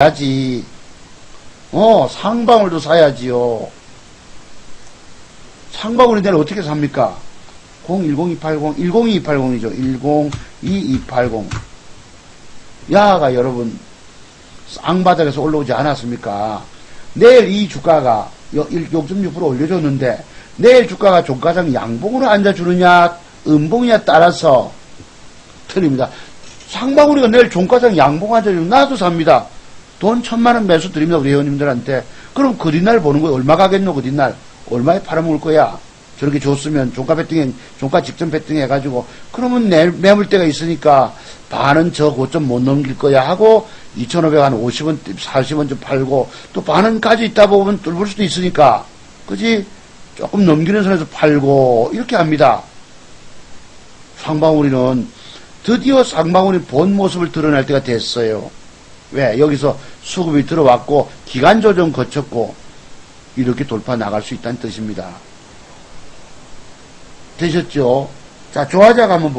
사야지. 어, 상방울도 사야지요. 상방울이 내일 어떻게 삽니까? 010280, 102280이죠. 102280. 야가 여러분, 쌍바닥에서 올라오지 않았습니까? 내일 이 주가가 0.6% 올려줬는데, 내일 주가가 종가장 양봉으로 앉아주느냐, 음봉이냐 따라서 틀립니다. 상방울이가 내일 종가장 양봉 앉아주면 나도 삽니다. 돈 천만 원 매수 드립니다, 우리 회원님들한테. 그럼 그 뒷날 보는 거야. 얼마 가겠노, 그 뒷날. 얼마에 팔아먹을 거야. 저렇게 줬으면 종가 배팅해, 종가 직전 배팅 해가지고, 그러면 내, 매물대가 있으니까 반은 저 고점 못 넘길 거야 하고, 2,500, 한 50원, 40원 좀 팔고, 또 반은까지 있다 보면 뚫을 수도 있으니까, 그지? 조금 넘기는 선에서 팔고, 이렇게 합니다. 상방울이는 드디어 상방울이 본 모습을 드러낼 때가 됐어요. 왜? 여기서 수급이 들어왔고, 기간 조정 거쳤고, 이렇게 돌파 나갈 수 있다는 뜻입니다. 되셨죠? 자, 조화작 한번